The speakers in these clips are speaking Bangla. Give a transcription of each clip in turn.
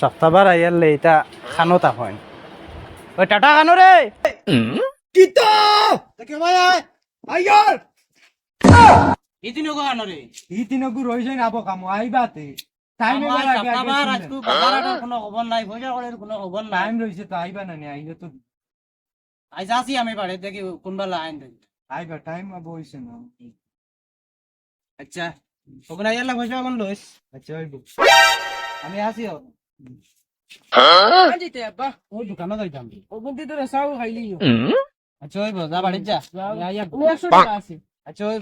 সপ্তাহবার আইয়ারলে এটা খানো তা হয় ওই টাটা খানো রে কিতা! দেখে ভাই আইয়ার ইতিনো খানো রে ই তিনকু রইছে না আবো কামো আইবাতে টাইম আমার সপ্তাহবার আগে বাজারের কোনো খবর নাই পয়সা করার কোনো খবর নাই। টাইম রইছে তো আইবা না নি আইলে তো। আজ আসি আমি বাড়ি দেখি কোনবা লাইন দেখি আইবা টাইম আবো হইছে না। আচ্ছা ওখানে আইয়ারলা পয়সা কোন লইস আচ্ছা আমি আসি আচ্ছা ওই যা আচ্ছা ওই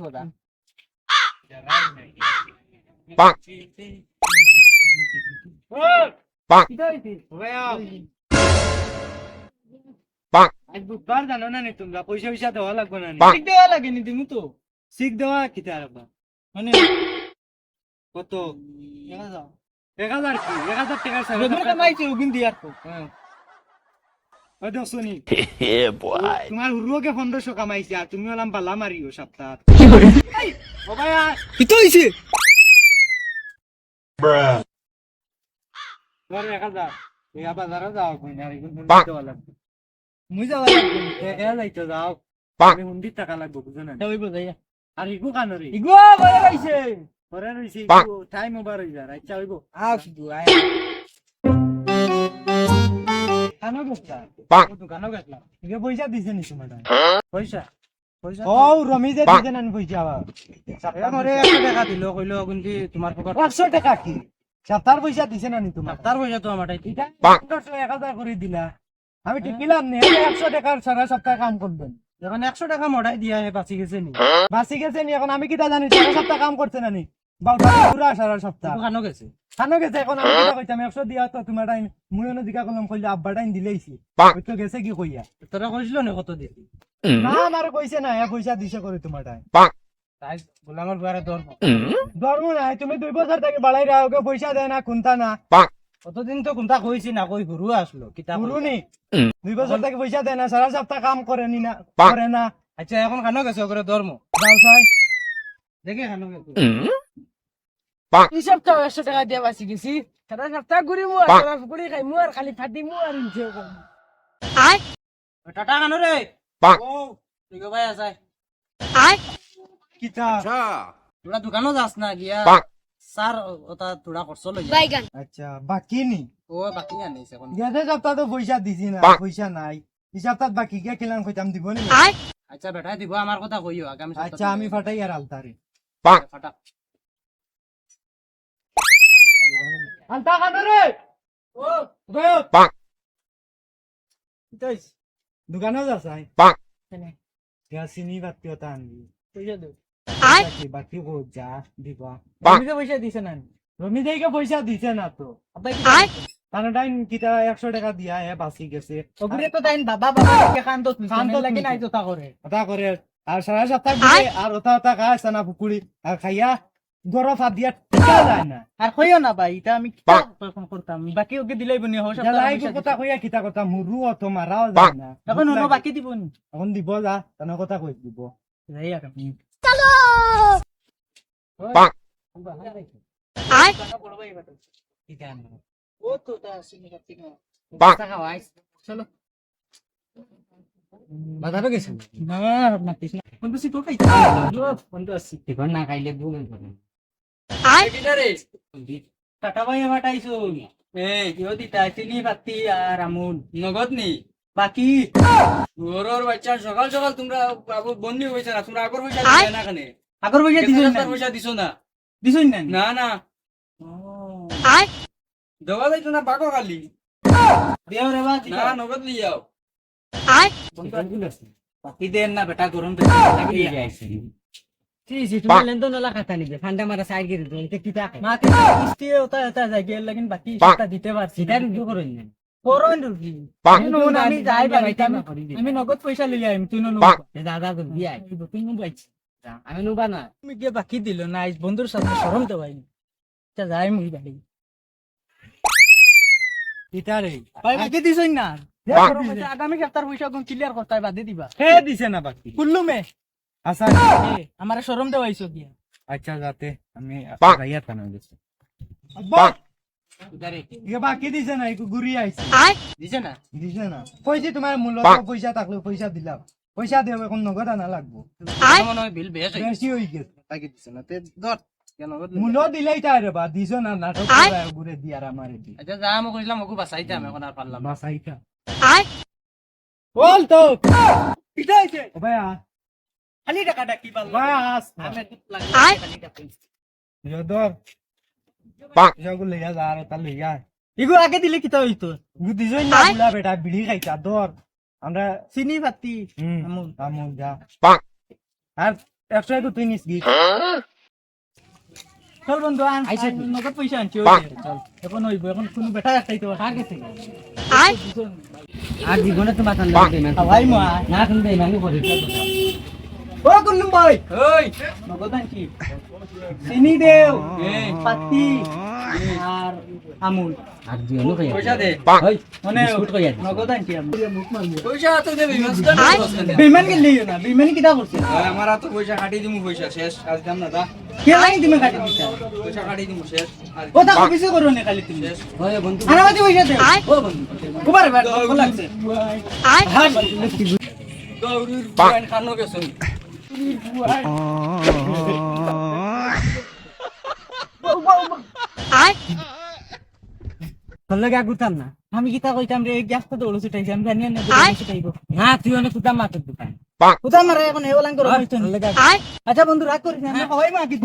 বুধবার জানো না নি তোমরা পয়সা পয়সা দেওয়া লাগবে না নি ঠিক দেওয়া লাগেনি তুমি তো শিখ দেওয়া কিতা রাখবা মানে এক হাজার কি? এক হাজার টাকার সাড়ে বেগুন কামাইছে ওগুন দিয়ার তো। হ্যাঁ। ওই দেখছ নি তোমার উরুকে পনেরোশো কামাইছে আর তুমি হলাম বালা মারিও সপ্তাহ আর ইগু কানো রে ইগো বলে গাইছে পরে রইছে টাইম ওভার হই আচ্ছা হইব আও শুধু আয় কানো গেছলা ও দোকানো গেছলা ইগে পয়সা দিছে নি তোমার পয়সা পয়সা ও রমিজে দিছে না পয়সা আবার মরে একশো টাকা দিল কইলো কিন্তু তোমার পকেট একশো টাকা কি সপ্তাহ পয়সা দিছে না নি তোমার তার পয়সা তো আমার এটা করে দিলা আমি টিকিলাম নি এই একশো টাকার সারা সপ্তাহ কাম করবেন যখন একশো টাকা মডাই দিয়া হে বাঁচি গেছে নি বাসি গেছে নি এখন আমি কিটা জানি সারা সপ্তাহ কাম করছে না নি গেছে কি কইয়া? তোরা কইছিল নি কত দিবি না আমার কইছে না পয়সা দিছে করে তোমার টাইম গোলামের দর ধর্ম নাই তুমি দুই বছর থেকে বাড়াই ওকে পয়সা দেয় না কোনটা না। কতদিন তো কোনটা কইছি না কই ঘুরু আসলো কিতাব পুরো নি? দুই বছর থেকে পয়সা দেয় না সারা সপ্তাহ কাম করে নি না করে না। আচ্ছা এখন খানো গেছে ওকে ধর্ম যাও চাই। দেখে খানো গেছে সপ্তাহ একশো টাকা দিয়া বাঁচি গেছি সারা সপ্তাহ ঘুরি মু আর ঘুরি খাই মু আর খালি ফাটি মু আর ইনছে ওই টাটা খানো রে ও তুই ভাই আসাই কিতা তোরা দোকানও যাস না গিয়া স্যার ওটা তোরা করছ লই যা। আচ্ছা বাকি নি ও বাকি আনিস এখন গেছে সপ্তাহ তো পয়সা দিছি না পয়সা নাই সপ্তাহ বাকি কে খেলাম কইতাম দিব নি আচ্ছা বেটাই দিব আমার কথা কইও আগামী সপ্তাহে আচ্ছা আমি ফাটাই আর আলতারে ফাটা আলতা কাটো রে ও গো দোকানে চিনি বাতি আনবি বাকি যা দিবা তুমি তো পয়সা দিছে না রমি দেইকে পয়সা দিছে না তো তার টাইম কিতা একশো টাকা দিয়া হে বাঁচি গেছে ওগুরে তো তাইন বাবা বাবা কে কান্দো কান্দো লাগে। নাই তো তা করে ওটা করে আর সারা সপ্তাহ আর ওটা ওটা খায় সানা পুকুরি আর খাইয়া গরফ হাত দিয়া টিকা যায় না। আর কইও না ভাই এটা আমি করতাম বাকি ওকে দিলেই বনি কথা। কইয়া কিতা কথা মুরু অত মারাও যায় না। এখন হলো বাকি দিব নি? এখন দিব যা তার কথা কই দিব। যাই আর ও তো তা সিনি কাটি না? টাকা আইস চলো। বাজারে গেছে না মাতিস না। কোন তো সিটো কোন তো আসি না খাইলে ভুল রে টাটা ভাই মাটাইছো এ কিও দিতা চিনি পাতি আর আমুল নগদ নি বাকি গরুর বাচ্চা সকাল সকাল তোমরা বাবু বন্দি হয়েছে না তোমরা আগর পয়সা দিবে না কেন আগর পয়সা দিছো না পয়সা দিছো না দিছো না না না দেওয়া যাইতো না বাকো খালি দেও রে বা না নগদ লিয়ে যাও বাকি দেন না বেটা গরম লাগি আমি নগদ পয়সা লিয়ে আইম তুই তুই বাইছি। আমি নু। তুমি গিয়ে বাকি দিল না আজ বন্ধুর সাথে শরম তো ভাই যাই মুই বাড়ি। কিতা রে। ভাই বাকি দিছই না? আগামী সপ্তাহ পয়সা ক্লিয়ার করতে বাদে দিবা। হে দিছে না বাকি। কুল্লু মে আচ্ছা আমার শরম দেওয়াইছো গিয়া। আচ্ছা যাতে আমি যাইয়া থানা গেছে। আব্বা বাকি দিছে না ঘুরি আইছে দিছে না? দিছে না। কইছি তোমার মূল্য পয়সা থাকলে পয়সা দিলাম। পয়সা দেব এখন নগদ আনা লাগবো বিল বেশ হয়ে গেছে। তাকে দিছে না তে ধর কেন মূল্য দিলেই তাই রে বা দিছ না নাটক করে ঘুরে দিয়ার আমার এটি আচ্ছা যা আমি কইলাম ওকে বাঁচাইতাম এখন আর পারলাম না বল তো ও ভাইয়া খালি টাকাটা কি আস আমি একটু লাগলে খালি টাকা যদর যাগু লইয়া যা আর তা লইয়া ইগো আগে দিলে কি তো হইতো? বুঝিছই না বুলা বেটা বিড়ি খাইতা দর আমরা চিনি পাতি আমুল। আমুল যা। আর একশো একটু তুই নিস গিয়ে চল বন্ধু আন। আইছে আন, তুই। নগদ পয়সা আনছি চল। এখন হইব এখন কোনো বেটা একটাই তো কার কাছে? আর জীবনে তো মাথা লাগবে না। ভাই মা ও কুন্নু ভাই ওই নগদ আনছি চিনি দেও পাতি আর আমুল। আর জীবনে কই পয়সা দে। ওই মানে বিস্কুট কই আছে নগদ আনছি আমি। মুখ মারবো পয়সা তো দেবে ইমান সুদা না করছ? কেন? বিমান কে লিও না বিমান কিটা করছে? আর আমার তো পয়সা কাটি দিমু পয়সা শেষ। আজ দাম না দা কে লাগি তুমি কাটি দিতা? পয়সা কাটি দিমু শেষ। আর ও তা কিছু করো না খালি তুমি। ওই বন্ধু। আরে বাতি পয়সা দে। ও বন্ধু। কুমার ভাই লাগছে? হাত গৌরীর বুয়ান খানো গেছুন লাগা গুতাম না আমি কইতাম রে গ্যাস তো দৌড় ছুটাইছি আমি জানি না দৌড় ছুটাইবো না তুই অনেক কুতাম মাথার দোকান কুতাম মারে এখন হেওলাং করে আচ্ছা বন্ধু রাগ করিস না আমি হয় মা কি